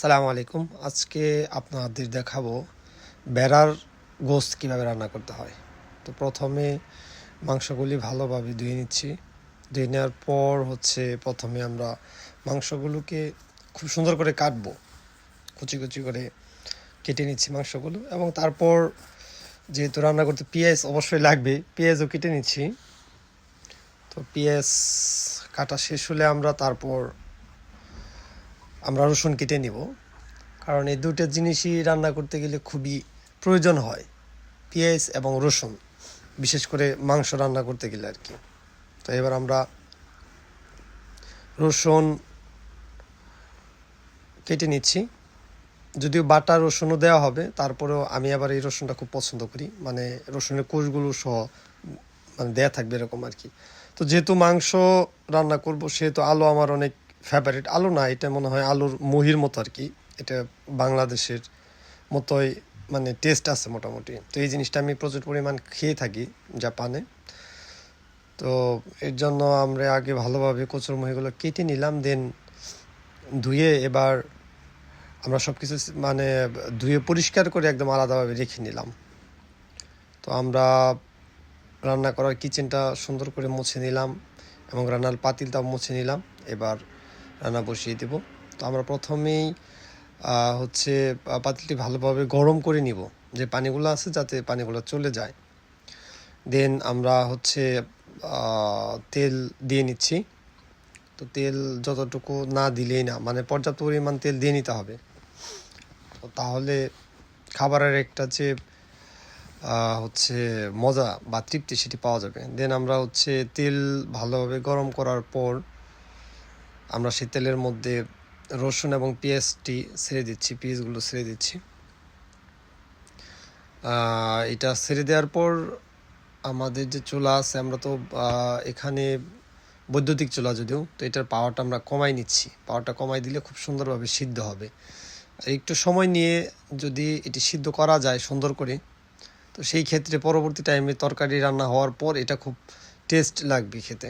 সালামু আলাইকুম। আজকে আপনাদের দেখাবো বেড়ার গোস্ত কীভাবে রান্না করতে হয়। তো প্রথমে মাংসগুলি ভালোভাবে ধুয়ে নিচ্ছি। ধুয়ে নেওয়ার পর হচ্ছে প্রথমে আমরা মাংসগুলোকে খুব সুন্দর করে কাটবো। কুচি কুচি করে কেটে নিচ্ছি মাংসগুলো এবং তারপর যেহেতু রান্না করতে পেঁয়াজ অবশ্যই লাগবে, পেঁয়াজও কেটে নিচ্ছি। তো পেঁয়াজ কাটা শেষ হলে আমরা তারপর আমরা রসুন কেটে নিব। কারণ এই দুটো জিনিসই রান্না করতে গেলে খুবই প্রয়োজন হয়, পেঁয়াজ এবং রসুন, বিশেষ করে মাংস রান্না করতে গেলে আর কি। তো এবার আমরা রসুন কেটে নিচ্ছি। যদিও বাটা রসুনও দেওয়া হবে, তারপরেও আমি আবার এই রসুনটা খুব পছন্দ করি। মানে রসুনের কোষগুলো সহ মানে দেয়া থাকবে এরকম আর কি। তো যেহেতু মাংস রান্না করব, সেহেতু আলু আমার অনেক ফেভারিট আলু না, এটা মনে হয় আলুর মহির মতো আর কি। এটা বাংলাদেশের মতোই মানে টেস্ট আছে মোটামুটি। তো এই জিনিসটা আমি প্রচুর পরিমাণ খেয়ে থাকি জাপানে। তো এর জন্য আমরা আগে ভালোভাবে কচুর মহিগুলো কেটে নিলাম দেন ধুয়ে এবার আমরা সব কিছু মানে ধুয়ে পরিষ্কার করে একদম আলাদাভাবে রেখে নিলাম। তো আমরা রান্না করার কিচেনটা সুন্দর করে মুছে নিলাম এবং রান্নার পাতিলটাও মুছে নিলাম। এবার রান্না বসিয়ে দেব। তো আমরা প্রথমেই হচ্ছে পাতিলটি ভালোভাবে গরম করে নিব, যে পানিগুলো আছে যাতে পানিগুলো চলে যায়। দেন আমরা হচ্ছে তেল দিয়ে নিচ্ছি। তো তেল যতটুকু না দিলেই না মানে পর্যাপ্ত পরিমাণ তেল দিয়ে নিতে হবে। তো তাহলে খাবারের একটা যে হচ্ছে, মজা বা তৃপ্তি সেটি পাওয়া যাবে। দেন আমরা হচ্ছে তেল ভালোভাবে গরম করার পর আমরা সেই তেলের মধ্যে রসুন এবং পেঁয়াজটি ছেড়ে দিচ্ছি পেঁয়াজগুলো ছেড়ে দিচ্ছি। এটা ছেড়ে দেওয়ার পর আমাদের যে চুলা আছে, আমরা তো এখানে বৈদ্যুতিক চুলা যদিও, তো এটার পাওয়ারটা আমরা কমাই নিচ্ছি। পাওয়ারটা কমাই দিলে খুব সুন্দরভাবে সিদ্ধ হবে। একটু সময় নিয়ে যদি এটি সিদ্ধ করা যায় সুন্দর করে, তো সেই ক্ষেত্রে পরবর্তী টাইমে তরকারি রান্না হওয়ার পর এটা খুব টেস্ট লাগবে খেতে,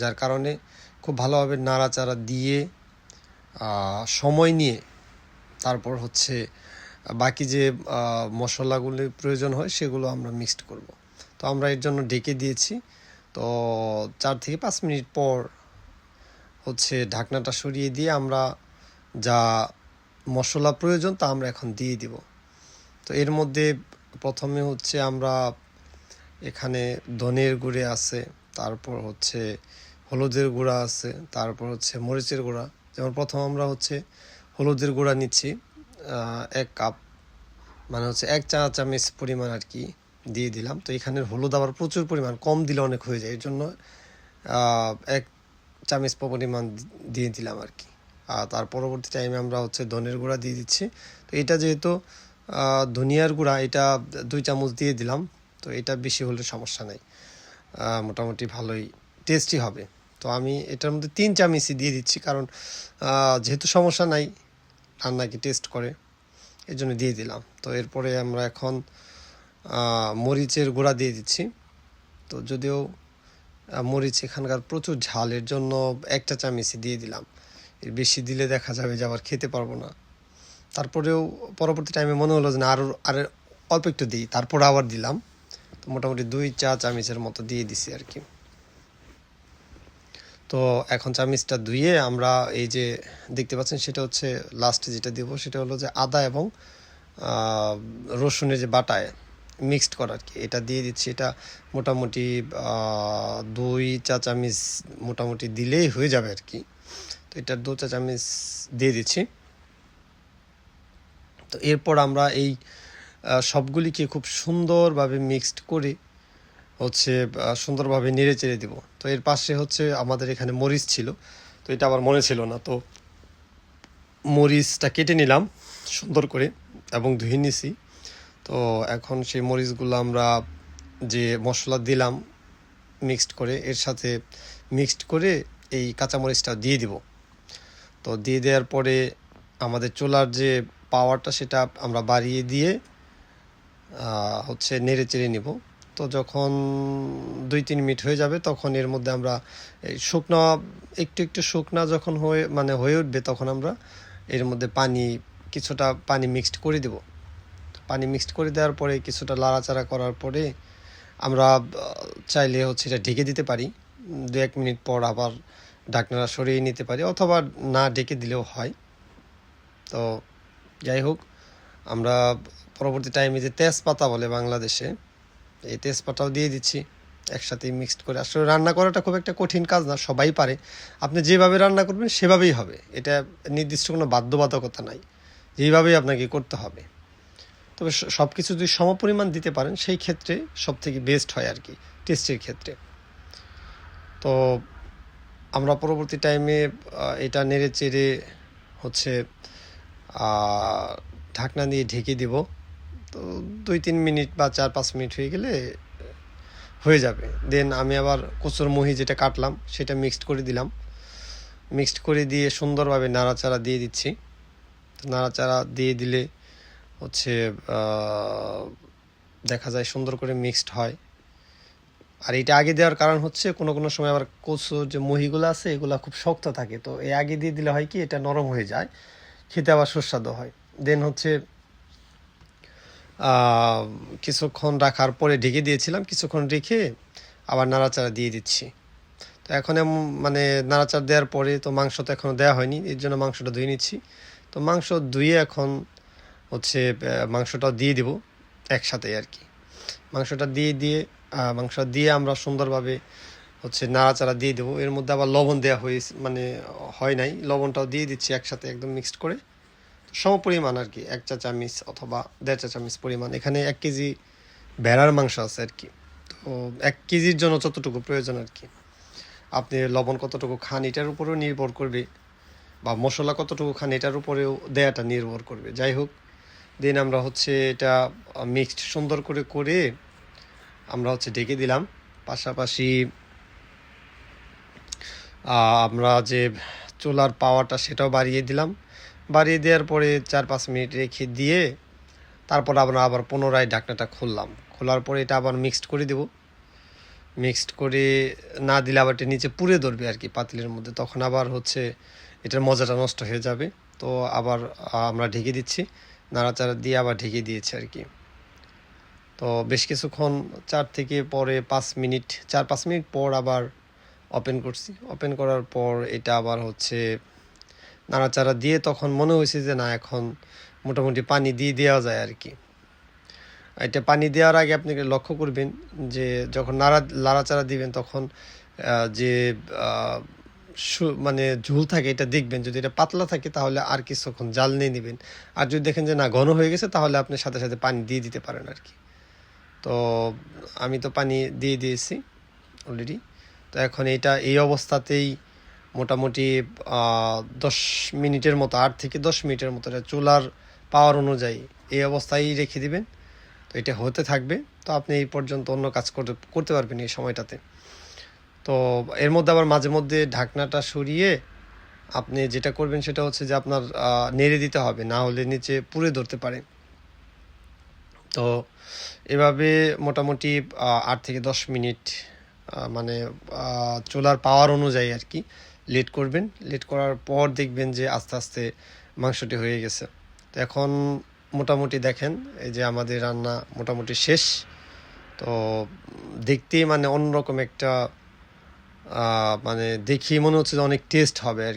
যার কারণে খুব ভালোভাবে নাড়াচাড়া দিয়ে সময় নিয়ে তারপর হচ্ছে, বাকি যে মশলাগুলি প্রয়োজন হয় সেগুলো আমরা মিক্সড করব। তো আমরা এর জন্য ডেকে দিয়েছি। তো চার থেকে পাঁচ মিনিট পর হচ্ছে ঢাকনাটা সরিয়ে দিয়ে আমরা যা মশলা প্রয়োজন তা আমরা এখন দিয়ে দিব। তো এর মধ্যে প্রথমে হচ্ছে আমরা এখানে ধনের গুঁড়ে আছে, তারপর হচ্ছে হলুদের গুঁড়া আছে, তারপর হচ্ছে মরিচের গুঁড়া। যেমন প্রথম আমরা হচ্ছে হলুদের গুঁড়া নিচ্ছি এক কাপ মানে হচ্ছে এক চা চামচ পরিমাণ আর কি দিয়ে দিলাম। তো এখানে হলুদ আবার প্রচুর পরিমাণ, কম দিলে অনেক হয়ে যায় এর জন্য এক চামচ পরিমাণ দিয়ে দিলাম আর কি। আর তার পরবর্তী টাইমে আমরা হচ্ছে ধনের গুঁড়া দিয়ে দিচ্ছি। তো এটা যেহেতু ধনিয়ার গুঁড়া, এটা দুই চামচ দিয়ে দিলাম, তো এটা বেশি হলে সমস্যা নেই। মোটামুটি ভালোই টেস্টি হবে। তো আমি এটার মধ্যে তিন চামচই দিয়ে দিচ্ছি, কারণ যেহেতু সমস্যা নাই রান্নাকে টেস্ট করে এর জন্য দিয়ে দিলাম। তো এরপরে আমরা এখন মরিচের গুঁড়া দিয়ে দিচ্ছি। তো যদিও মরিচ এখানকার প্রচুর ঝালের জন্য একটা চামচই দিয়ে দিলাম। এর বেশি দিলে দেখা যাবে যে আবার খেতে পারব না। তারপরেও পরবর্তী টাইমে মনে হলো যে না আরও আর, অল্প একটু দিই, তারপরে আবার দিলাম। তো মোটামুটি দুই চা চামচের মতো দিয়ে দিছি আর কি। তো এখন চামিচটা ধুয়ে আমরা এই যে দেখতে পাচ্ছেন, সেটা হচ্ছে লাস্টে যেটা দেবো, সেটা হলো যে আদা এবং রসুনের যে বাটায় মিক্সড করা আর কি। এটা দিয়ে দিচ্ছি, এটা মোটামুটি দুই চা চামিচ মোটামুটি দিলেই হয়ে যাবে আর কি। তো এটা দু চা চামিচ দিয়ে দিচ্ছি। তো এরপর আমরা এই সবগুলিকে খুব সুন্দরভাবে মিক্সড করে হচ্ছে সুন্দরভাবে নেড়ে চেড়ে দিব। তো এর পাশে হচ্ছে আমাদের এখানে মরিচ ছিল। তো এটা আমার মনে ছিল না। তো মরিচটা কেটে নিলাম সুন্দর করে এবং ধুয়ে নিছি। তো এখন সেই মরিচগুলো আমরা যে মশলা দিলাম মিক্সড করে, এর সাথে মিক্সড করে এই কাঁচামরিচটা দিয়ে দিব। তো দিয়ে দেওয়ার পরে আমাদের চোলার যে পাওয়ারটা, সেটা আমরা বাড়িয়ে দিয়ে হচ্ছে নেড়ে চেড়ে নিব। তো যখন দুই তিন মিনিট হয়ে যাবে, তখন এর মধ্যে আমরা এই শুকনো, একটু একটু শুকনা যখন হয়ে মানে হয়ে উঠবে, তখন আমরা এর মধ্যে পানি, কিছুটা পানি মিক্সড করে দেব। পানি মিক্সড করে দেওয়ার পরে কিছুটা লাড়াচাড়া করার পরে আমরা চাইলে হচ্ছে এটা ঢেকে দিতে পারি। দু এক মিনিট পর আবার ডাকনারা সরিয়ে নিতে পারি, অথবা না ঢেকে দিলেও হয়। তো যাই হোক, আমরা পরবর্তী টাইমে যে তেজপাতা বলে বাংলাদেশে এই তেজপাতাও দিয়ে দিচ্ছি একসাথে মিক্সড করে। আসলে রান্না করাটা খুব একটা কঠিন কাজ না, সবাই পারে। আপনি যেভাবে রান্না করবেন সেভাবেই হবে। এটা নির্দিষ্ট কোনো বাধ্যবাধকতা নাই। যেইভাবেই আপনাকে করতে হবে। তবে সব কিছু যদি সমপরিমাণ দিতে পারেন, সেই ক্ষেত্রে সব থেকে বেস্ট হয় আর কি টেস্টের ক্ষেত্রে। তো আমরা পরবর্তী টাইমে এটা নেড়ে চেড়ে হচ্ছে ঢাকনা দিয়ে ঢেকে দিব। তো দুই তিন মিনিট বা চার পাঁচ মিনিট হয়ে গেলে হয়ে যাবে। দেন আমি আবার কচুর মুহি যেটা কাটলাম, সেটা মিক্সড করে দিলাম। মিক্সড করে দিয়ে সুন্দরভাবে নাড়াচাড়া দিয়ে দিচ্ছি। নাড়াচাড়া দিয়ে দিলে হচ্ছে দেখা যায় সুন্দর করে মিক্সড হয়। আর এটা আগে দেওয়ার কারণ হচ্ছে কোনো কোনো সময় আবার কচুর যে মহিগুলো আছে, এগুলো খুব শক্ত থাকে। তো এই আগে দিয়ে দিলে হয় কি, এটা নরম হয়ে যায়, খেতে আবার সুস্বাদু হয়। দেন হচ্ছে কিছুক্ষণ রাখার পরে ঢেকে দিয়েছিলাম কিছুক্ষণ রেখে আবার নাড়াচাড়া দিয়ে দিচ্ছি। তো এখন মানে নাড়াচাড়া দেওয়ার পরে তো মাংস তো এখনও দেওয়া হয়নি এর জন্য মাংসটা ধুয়ে নিচ্ছি। তো মাংস ধুয়ে এখন হচ্ছে আহ, মাংসটাও দিয়ে দিব একসাথে আর কি। মাংসটা দিয়ে দিয়ে মাংস দিয়ে আমরা সুন্দরভাবে হচ্ছে নাড়াচাড়া দিয়ে দেবো। এর মধ্যে আবার লবণ দেওয়া হয়ে মানে হয় নাই। লবণটাও দিয়ে দিচ্ছি একসাথে একদম মিক্সড করে। সম পরিমাণ আর কি, এক চা চামচ অথবা দেড় চা চামচ পরিমাণ। এখানে এক কেজি ভেড়ার মাংস আছে আর কি। তো এক কেজির জন্য যতটুকু প্রয়োজন আর কি। আপনি লবণ কতটুকু খান এটার উপরেও নির্ভর করবে বা মশলা কতটুকু খান এটার উপরেও দেয়াটা নির্ভর করবে। যাই হোক, দেন আমরা হচ্ছে এটা মিক্সড সুন্দর করে করে আমরা হচ্ছে ঢেকে দিলাম। পাশাপাশি আমরা যে চুলার পাওয়ারটা সেটাও বাড়িয়ে দিলাম। বাড়িয়ে দেওয়ার পরে চার পাঁচ মিনিট রেখে দিয়ে তারপর আমরা আবার পুনরায় ঢাকনাটা খুললাম। খোলার পরে এটা আবার মিক্সড করে দেব। মিক্সড করে না দিলে আবার এটা নিচে পুড়ে ধরবে আর কি পাতিলের মধ্যে। তখন আবার হচ্ছে এটার মজাটা নষ্ট হয়ে যাবে। তো আবার আমরা ঢেকে দিচ্ছি। নাড়াচাড়া দিয়ে আবার ঢেকে দিয়েছি আর কি। তো বেশ কিছুক্ষণ, চার থেকে পরে পাঁচ মিনিট, চার পাঁচ মিনিট পর আবার ওপেন করছি। ওপেন করার পর এটা আবার হচ্ছে নাড়াচাড়া দিয়ে তখন মনে হয়েছে যে না, এখন মোটামুটি পানি দিয়ে দেওয়া যায় আর কি। এটা পানি দেওয়ার আগে আপনি লক্ষ্য করবেন যে যখন নাড়া, নাড়াচাড়া দিবেন তখন যে মানে ঝুল থাকে এটা দেখবেন। যদি এটা পাতলা থাকে তাহলে আর কিছুক্ষণ জাল নিয়ে নেবেন। আর যদি দেখেন যে না, ঘন হয়ে গেছে তাহলে আপনি সাথে সাথে পানি দিয়ে দিতে পারেন আর কি। তো আমি তো পানি দিয়ে দিয়েছি অলরেডি। তো এখন এটা এই অবস্থাতেই মোটামুটি দশ মিনিটের মতো, আট থেকে দশ মিনিটের মতো এটা চুলার পাওয়ার অনুযায়ী এই অবস্থায় রেখে দিবেন। তো এটা হতে থাকবে। তো আপনি এই পর্যন্ত অন্য কাজ করতে করতে পারবেন এই সময়টাতে। তো এর মধ্যে আবার মাঝে মধ্যে ঢাকনাটা সরিয়ে আপনি যেটা করবেন সেটা হচ্ছে যে আপনার নেড়ে দিতে হবে। না হলে নিচে পুড়ে ধরতে পারে। তো এভাবে মোটামুটি আট থেকে দশ মিনিট মানে চুলার পাওয়ার অনুযায়ী আর কি লেট করবেন। লেট করার পর দেখবেন যে আস্তে আস্তে মাংসটি হয়ে গেছে। তো এখন মোটামুটি দেখেন, এই যে আমাদের রান্না মোটামুটি শেষ। তো দেখতেই মানে অন্যরকম একটা মানে দেখি মনে হচ্ছে যে অনেক টেস্ট হবে আর